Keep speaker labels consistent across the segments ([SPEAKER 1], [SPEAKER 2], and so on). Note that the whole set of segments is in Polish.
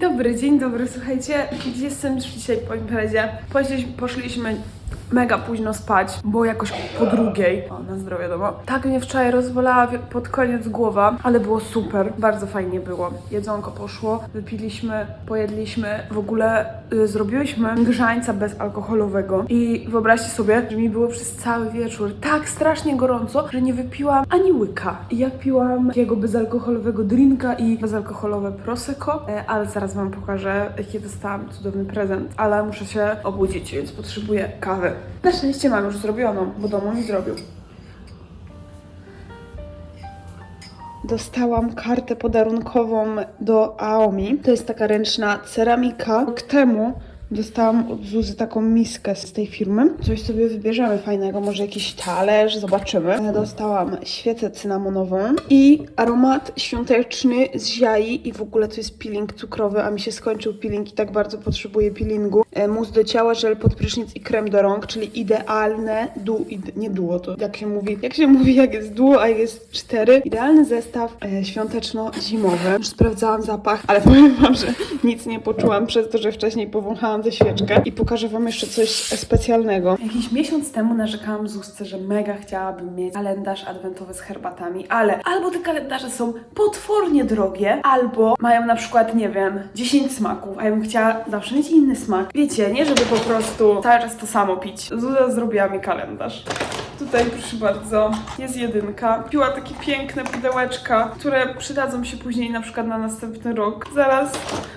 [SPEAKER 1] dobry, dzień dobry. Słuchajcie, jestem już dzisiaj po imprezie. Poszliśmy, poszliśmy mega późno spać, bo jakoś po drugiej. O, na zdrowie domo. Tak mnie wczoraj rozwalała pod koniec głowa, ale było super. Bardzo fajnie było. Jedzonko poszło, wypiliśmy, pojedliśmy. W ogóle y, zrobiłyśmy grzańca bezalkoholowego. I wyobraźcie sobie, że mi było przez cały wieczór tak strasznie gorąco, że nie wypiłam ani łyka. I jak piłam takiego bezalkoholowego drinka i bezalkoholowe prosecco, e, ale zaraz wam pokażę, jaki dostałam cudowny prezent. Ale muszę się obudzić, więc potrzebuję kawy. Na szczęście mam już zrobioną, bo domu mi zrobił. Dostałam kartę podarunkową do Aomi. To jest taka ręczna ceramika. K temu dostałam od Zuzy taką miskę z tej firmy. Coś sobie wybierzemy fajnego, może jakiś talerz, zobaczymy. Dostałam świecę cynamonową i aromat świąteczny z ziai i w ogóle to jest peeling cukrowy, a mi się skończył peeling i tak bardzo potrzebuję peelingu. Mus do ciała, żel pod prysznic i krem do rąk, czyli idealne du, ide, nie duo to jak się mówi, jak się mówi jak jest duo, a jest cztery. Idealny zestaw e, świąteczno-zimowy. Już sprawdzałam zapach, ale powiem wam, że nic nie poczułam przez to, że wcześniej powąchałam świeczkę i pokażę wam jeszcze coś specjalnego. Jakiś miesiąc temu narzekałam Zuzce, że mega chciałabym mieć kalendarz adwentowy z herbatami, ale albo te kalendarze są potwornie drogie, albo mają na przykład, nie wiem, 10 smaków, a ja bym chciała zawsze mieć inny smak. Wiecie, nie żeby po prostu cały czas to samo pić. Zuza zrobiła mi kalendarz. Tutaj, proszę bardzo, jest jedynka. Piła takie piękne pudełeczka, które przydadzą się później na przykład na następny rok. Zaraz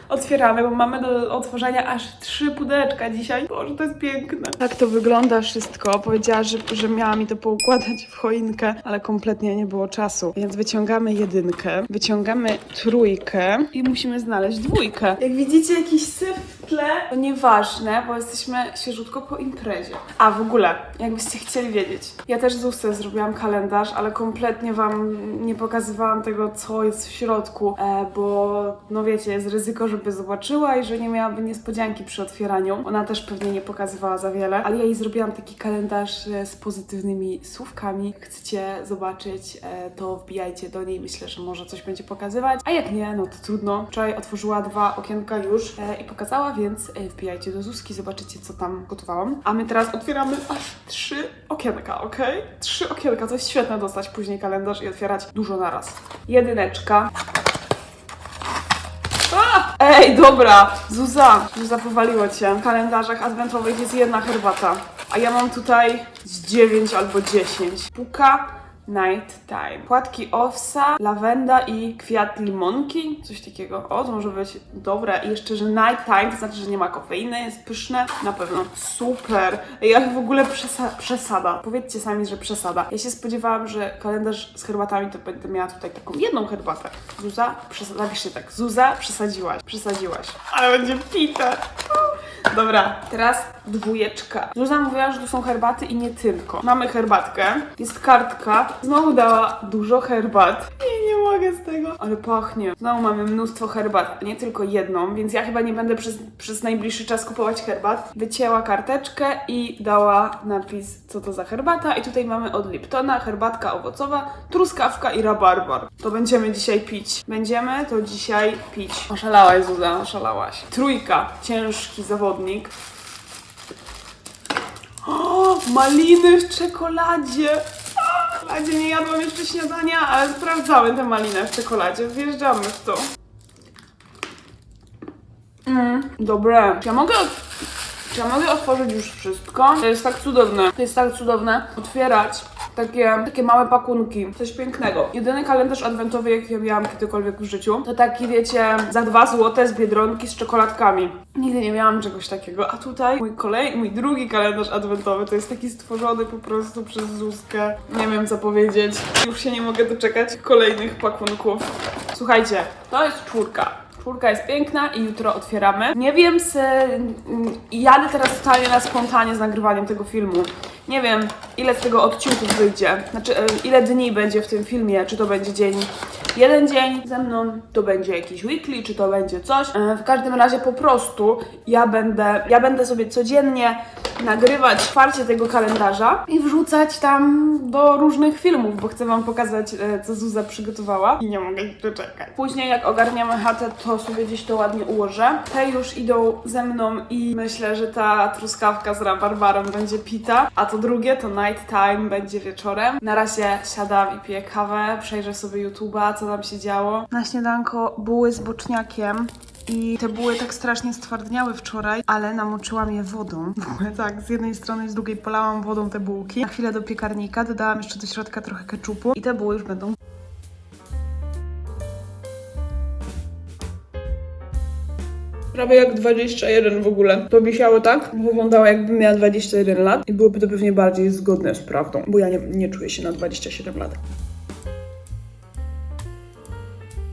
[SPEAKER 1] otwieramy, bo mamy do otworzenia aż trzy pudełeczka dzisiaj. Boże, to jest piękne. Tak to wygląda wszystko. Powiedziała, że, że miała mi to poukładać w choinkę, ale kompletnie nie było czasu. Więc wyciągamy jedynkę, wyciągamy trójkę i musimy znaleźć dwójkę. Jak widzicie, jakiś syf w tle, to nieważne, bo jesteśmy świeżutko po imprezie. A w ogóle, jakbyście chcieli wiedzieć, ja też z Ustę zrobiłam kalendarz, ale kompletnie Wam nie pokazywałam tego, co jest w środku, e, bo no wiecie, jest ryzyko, żeby zobaczyła i że nie miałaby niespodzianki przy otwieraniu. Ona też pewnie nie pokazywała za wiele, ale ja jej zrobiłam taki kalendarz e, z pozytywnymi słówkami. Chcecie zobaczyć, e, to wbijajcie do niej, myślę, że może coś będzie pokazywać, a jak nie, no to trudno. Wczoraj otworzyła dwa okienka już i pokazała, więc wbijajcie do Zuzki, zobaczycie, co tam gotowałam. A my teraz otwieramy aż trzy okienka, ok? Trzy okienka, to jest świetne dostać później kalendarz i otwierać dużo naraz. Jedyneczka. Ej, dobra! Zuza! Zuza powaliło cię. W kalendarzach adwentowych jest jedna herbata, a ja mam tutaj z 9 albo 10. Puka Night Time. Płatki owsa, lawenda i kwiat limonki. Coś takiego. O, to może być dobre. I jeszcze, że Night Time, to znaczy, że nie ma kofeiny, jest pyszne. Na pewno. Super. Jak w ogóle przesa przesada. Powiedzcie sami, że przesada. Ja się spodziewałam, że kalendarz z herbatami to będę miała tutaj taką jedną herbatę. Zuza, przesada. Napiszcie tak. Zuza, przesadziłaś. Przesadziłaś. Ale będzie pite. Dobra, teraz dwójeczka. Zuzana mówiła, że tu są herbaty i nie tylko. Mamy herbatkę, jest kartka. Znowu dała dużo herbat. I nie mogę z tego. Ale pachnie. Znowu mamy mnóstwo herbat, nie tylko jedną, więc ja chyba nie będę przez, przez najbliższy czas kupować herbat. Wycięła karteczkę i dała napis, co to za herbata. I tutaj mamy od Liptona herbatka owocowa, truskawka i rabarbar. To będziemy dzisiaj pić. Będziemy to dzisiaj pić. Oszalałaś, Zuza, oszalałaś. Trójka, ciężki zawodnik. O, maliny w czekoladzie. Czekoladzie nie jadłam jeszcze śniadania, ale sprawdzamy tę malinę w czekoladzie. Wjeżdżamy w to. Mm, dobre. Czy ja mogę... Czy ja mogę otworzyć już wszystko? To jest tak cudowne. To jest tak cudowne otwierać takie, takie małe pakunki. Coś pięknego. Jedyny kalendarz adwentowy, jaki ja miałam kiedykolwiek w życiu, to taki, wiecie, za dwa złote z Biedronki z czekoladkami. Nigdy nie miałam czegoś takiego. A tutaj mój kolej, mój drugi kalendarz adwentowy to jest taki stworzony po prostu przez Zuzkę. Nie wiem co powiedzieć. Już się nie mogę doczekać kolejnych pakunków. Słuchajcie, to jest czwórka. Czwórka jest piękna i jutro otwieramy. Nie wiem, mm, jadę teraz totalnie na spontanie z nagrywaniem tego filmu. Nie wiem, ile z tego odcinków wyjdzie. Znaczy, e, ile dni będzie w tym filmie. Czy to będzie dzień, jeden dzień ze mną, to będzie jakiś weekly, czy to będzie coś. E, W każdym razie po prostu ja będę, ja będę sobie codziennie nagrywać otwarcie tego kalendarza i wrzucać tam do różnych filmów, bo chcę wam pokazać, e, co Zuza przygotowała i nie mogę się doczekać. Później jak ogarniemy chatę, to sobie gdzieś to ładnie ułożę. Te już idą ze mną i myślę, że ta truskawka z rabarbarem będzie pita, a to drugie to night time będzie wieczorem. Na razie siadam i piję kawę, przejrzę sobie YouTube'a, co tam się działo. Na śniadanko buły z boczniakiem. I te buły tak strasznie stwardniały wczoraj, ale namoczyłam je wodą. W tak, z jednej strony i z drugiej polałam wodą te bułki. Na chwilę do piekarnika dodałam jeszcze do środka trochę keczupu i te buły już będą Prawie jak 21 w ogóle. To wisiało tak, wyglądało jakbym miała 21 lat i byłoby to pewnie bardziej zgodne z prawdą, bo ja nie, nie czuję się na 27 lat.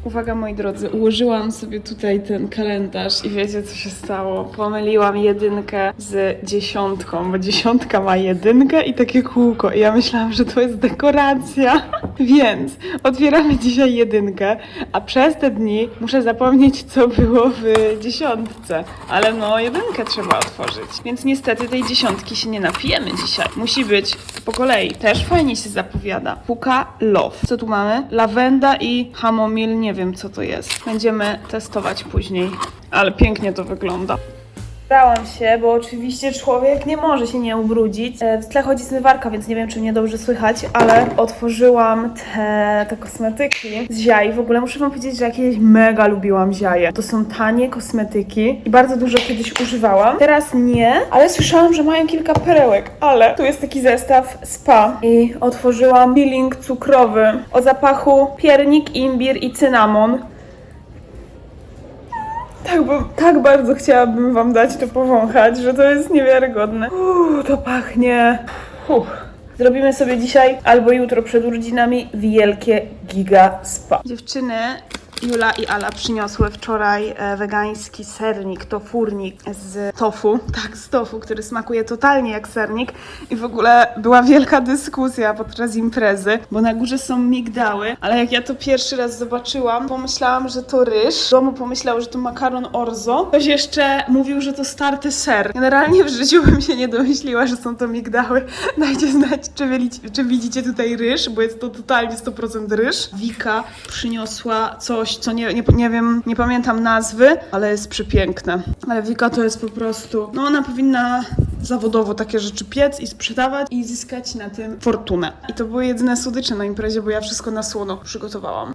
[SPEAKER 1] Uwaga moi drodzy, ułożyłam sobie tutaj ten kalendarz i wiecie co się stało? Pomyliłam jedynkę z dziesiątką, bo dziesiątka ma jedynkę i takie kółko i ja myślałam, że to jest dekoracja. Więc otwieramy dzisiaj jedynkę, a przez te dni muszę zapomnieć co było w dziesiątce. Ale no jedynkę trzeba otworzyć. Więc niestety tej dziesiątki się nie napijemy dzisiaj. Musi być po kolei. Też fajnie się zapowiada. Puka Love. Co tu mamy? Lawenda i chamomil, nie wiem co to jest. Będziemy testować później. Ale pięknie to wygląda. Brałam się, bo oczywiście człowiek nie może się nie ubrudzić. E, W tle chodzi zmywarka, więc nie wiem, czy mnie dobrze słychać, ale otworzyłam te, te kosmetyki z Ziai. W ogóle muszę wam powiedzieć, że ja kiedyś mega lubiłam Ziaję. To są tanie kosmetyki i bardzo dużo kiedyś używałam. Teraz nie, ale słyszałam, że mają kilka perełek, ale tu jest taki zestaw spa i otworzyłam peeling cukrowy o zapachu piernik, imbir i cynamon. Tak, bo tak bardzo chciałabym wam dać to powąchać, że to jest niewiarygodne. Uuu, to pachnie. Uff. Zrobimy sobie dzisiaj albo jutro przed urodzinami wielkie giga spa. Dziewczyny, Jula i Ala przyniosły wczoraj e, wegański sernik, tofurnik z tofu, tak, z tofu, który smakuje totalnie jak sernik i w ogóle była wielka dyskusja podczas imprezy, bo na górze są migdały, ale jak ja to pierwszy raz zobaczyłam, pomyślałam, że to ryż, w domu pomyślał, że to makaron orzo, ktoś jeszcze mówił, że to starty ser. Generalnie w życiu bym się nie domyśliła, że są to migdały. Dajcie znać, czy, czy widzicie tutaj ryż, bo jest to totalnie 100% ryż. Wika przyniosła coś, co nie, nie, nie wiem, nie pamiętam nazwy, ale jest przepiękne. Ale Wika to jest po prostu, no ona powinna zawodowo takie rzeczy piec i sprzedawać i zyskać na tym fortunę. I to były jedyne słodycze na imprezie, bo ja wszystko na słono przygotowałam.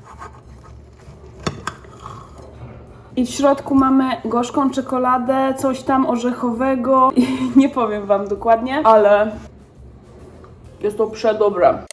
[SPEAKER 1] I w środku mamy gorzką czekoladę, coś tam orzechowego. I nie powiem wam dokładnie, ale jest to przedobre.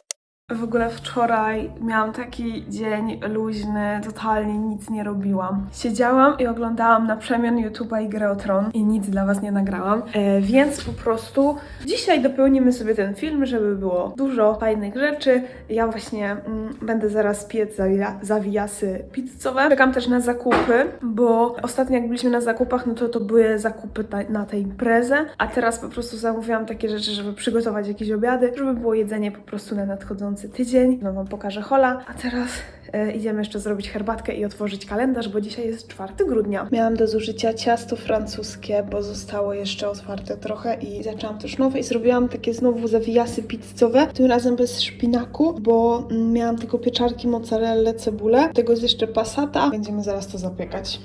[SPEAKER 1] W ogóle wczoraj miałam taki dzień luźny, totalnie nic nie robiłam. Siedziałam i oglądałam na przemian YouTube'a i grę o Tron i nic dla was nie nagrałam, e, więc po prostu dzisiaj dopełnimy sobie ten film, żeby było dużo fajnych rzeczy. Ja właśnie mm, będę zaraz piec zawija- zawijasy pizzowe. Czekam też na zakupy, bo ostatnio jak byliśmy na zakupach, no to to były zakupy na, tę imprezę, a teraz po prostu zamówiłam takie rzeczy, żeby przygotować jakieś obiady, żeby było jedzenie po prostu na nadchodzący tydzień. No wam pokażę hola, a teraz e, idziemy jeszcze zrobić herbatkę i otworzyć kalendarz, bo dzisiaj jest 4 grudnia. Miałam do zużycia ciasto francuskie, bo zostało jeszcze otwarte trochę i zaczęłam też nowe i zrobiłam takie znowu zawijasy pizzowe, tym razem bez szpinaku, bo miałam tylko pieczarki, mozzarella, cebulę. Tego jest jeszcze passata. Będziemy zaraz to zapiekać.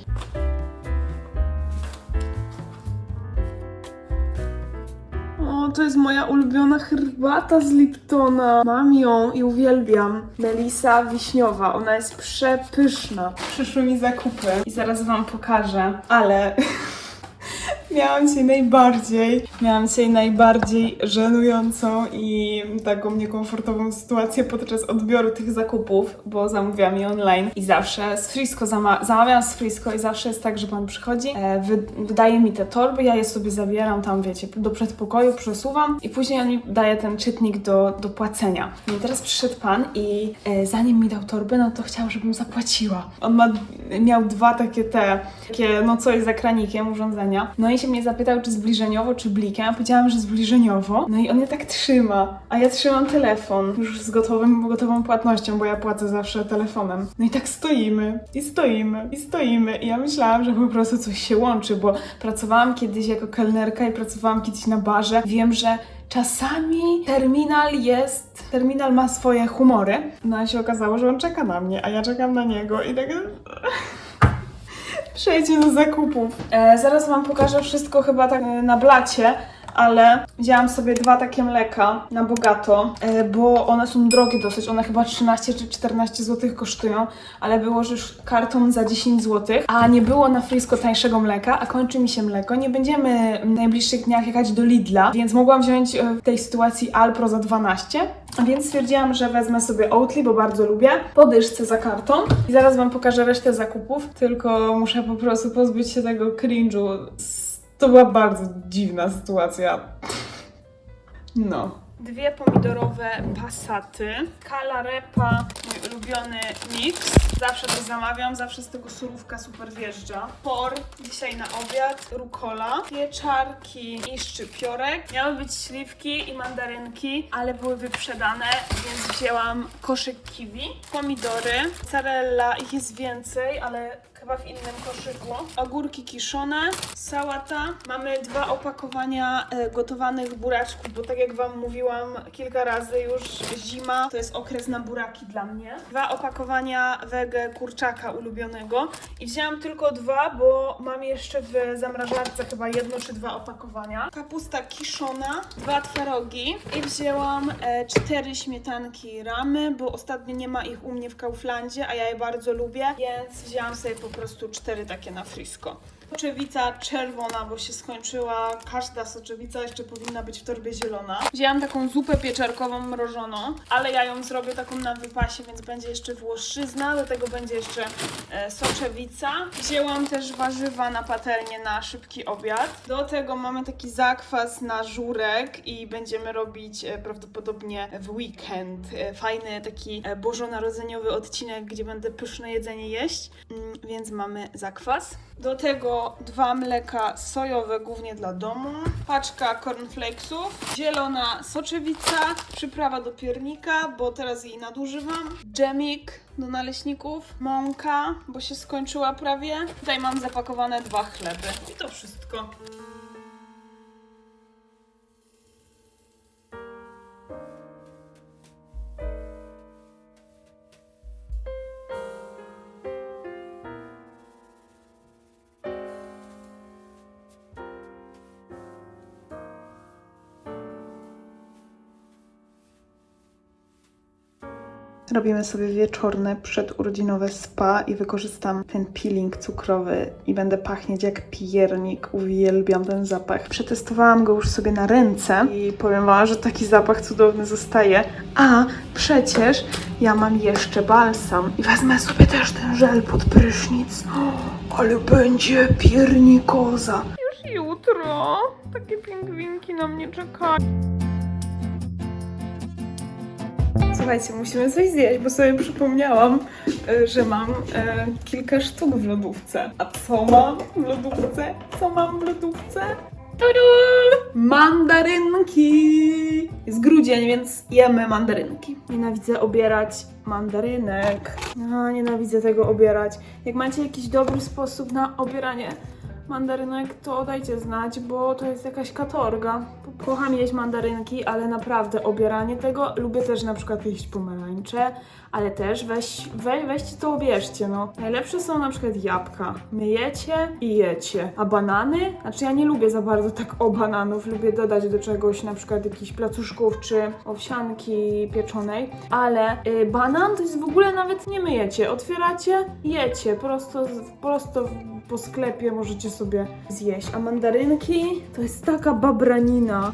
[SPEAKER 1] To jest moja ulubiona herbata z Liptona. Mam ją i uwielbiam. Melisa wiśniowa. Ona jest przepyszna. Przyszły mi zakupy i zaraz wam pokażę, ale miałam dzisiaj najbardziej, miałam dzisiaj najbardziej żenującą i taką niekomfortową sytuację podczas odbioru tych zakupów, bo zamówiłam je online i zawsze z Frisco zama- zamawiam z Frisco i zawsze jest tak, że pan przychodzi, e, wy- wydaje mi te torby, ja je sobie zabieram tam, wiecie, do przedpokoju, przesuwam i później on mi daje ten czytnik do, do płacenia. No i teraz przyszedł pan i e, zanim mi dał torby, no to chciał, żebym zapłaciła. On ma, miał dwa takie te, takie, no coś za kranikiem urządzenia. No i się mnie zapytał, czy zbliżeniowo, czy blikiem. Powiedziałam, że zbliżeniowo. No i on je tak trzyma, a ja trzymam telefon już z gotowym, gotową płatnością, bo ja płacę zawsze telefonem. No i tak stoimy, i stoimy, i stoimy. I ja myślałam, że po prostu coś się łączy, bo pracowałam kiedyś jako kelnerka i pracowałam kiedyś na barze. Wiem, że Czasami terminal jest, terminal ma swoje humory. No a się okazało, że on czeka na mnie, a ja czekam na niego i tak Przejdźmy do zakupów. E, zaraz wam pokażę wszystko chyba tak na blacie, ale wzięłam sobie dwa takie mleka na bogato, e, bo one są drogie dosyć. One chyba 13 czy 14 zł kosztują, ale było, już karton za 10 zł, a nie było na Frisco tańszego mleka, a kończy mi się mleko. Nie będziemy w najbliższych dniach jechać do Lidla, więc mogłam wziąć e, w tej sytuacji Alpro za 12. Więc stwierdziłam, że wezmę sobie Oatly, bo bardzo lubię, po dyszce za karton i zaraz Wam pokażę resztę zakupów, tylko muszę po prostu pozbyć się tego cringe'u. To była bardzo dziwna sytuacja. No. Dwie pomidorowe pasaty, kalarepa, mój ulubiony mix. Zawsze to zamawiam, zawsze z tego surówka super wjeżdża. Por, dzisiaj na obiad, rukola, pieczarki i szczypiorek. Miały być śliwki i mandarynki, ale były wyprzedane, więc wzięłam koszyk kiwi, pomidory, mozzarella, ich jest więcej, ale chyba w innym koszyku. Ogórki kiszone, sałata. Mamy dwa opakowania e, gotowanych buraczków, bo tak jak Wam mówiłam kilka razy już, zima to jest okres na buraki dla mnie. Dwa opakowania wege kurczaka ulubionego i wzięłam tylko dwa, bo mam jeszcze w zamrażarce chyba jedno czy dwa opakowania. Kapusta kiszona, dwa twarogi i wzięłam e, cztery śmietanki ramy, bo ostatnio nie ma ich u mnie w Kauflandzie, a ja je bardzo lubię, więc wzięłam sobie po prostu cztery takie na frisko. Soczewica czerwona, bo się skończyła. Każda soczewica jeszcze powinna być w torbie zielona. Wzięłam taką zupę pieczarkową mrożoną, ale ja ją zrobię taką na wypasie, więc będzie jeszcze włoszczyzna, do tego będzie jeszcze e, soczewica. Wzięłam też warzywa na patelnię na szybki obiad. Do tego mamy taki zakwas na żurek i będziemy robić e, prawdopodobnie w weekend e, fajny taki e, bożonarodzeniowy odcinek, gdzie będę pyszne jedzenie jeść, Mm, więc mamy zakwas. Do tego dwa mleka sojowe, głównie dla domu, paczka cornflakesów, zielona soczewica, przyprawa do piernika, bo teraz jej nadużywam, dżemik do naleśników, mąka, bo się skończyła prawie. Tutaj mam zapakowane dwa chleby. I to wszystko. Robimy sobie wieczorne, przedurodzinowe spa i wykorzystam ten peeling cukrowy i będę pachnieć jak piernik. Uwielbiam ten zapach. Przetestowałam go już sobie na ręce i powiem wam, że taki zapach cudowny zostaje. A przecież ja mam jeszcze balsam i wezmę sobie też ten żel pod prysznic. O, ale będzie piernikoza. Już jutro. Takie pingwinki na mnie czekają. Słuchajcie, musimy coś zjeść, bo sobie przypomniałam, e, że mam e, kilka sztuk w lodówce. A co mam w lodówce? Co mam w lodówce? Tudu! Mandarynki! Jest grudzień, więc jemy mandarynki. Nienawidzę obierać mandarynek. No, nienawidzę tego obierać. Jak macie jakiś dobry sposób na obieranie mandarynek, to dajcie znać, bo to jest jakaś katorga. Kocham jeść mandarynki, ale naprawdę obieranie tego, lubię też na przykład jeść pomarańcze, ale też weź, we, weźcie to obierzcie, no. Najlepsze są na przykład jabłka. Myjecie i jecie. A banany? Znaczy ja nie lubię za bardzo tak o bananów, lubię dodać do czegoś na przykład jakichś placuszków czy owsianki pieczonej, ale y, banan to jest w ogóle nawet nie myjecie. Otwieracie, jecie, prosto, prosto po sklepie możecie sobie zjeść. A mandarynki to jest taka babranina.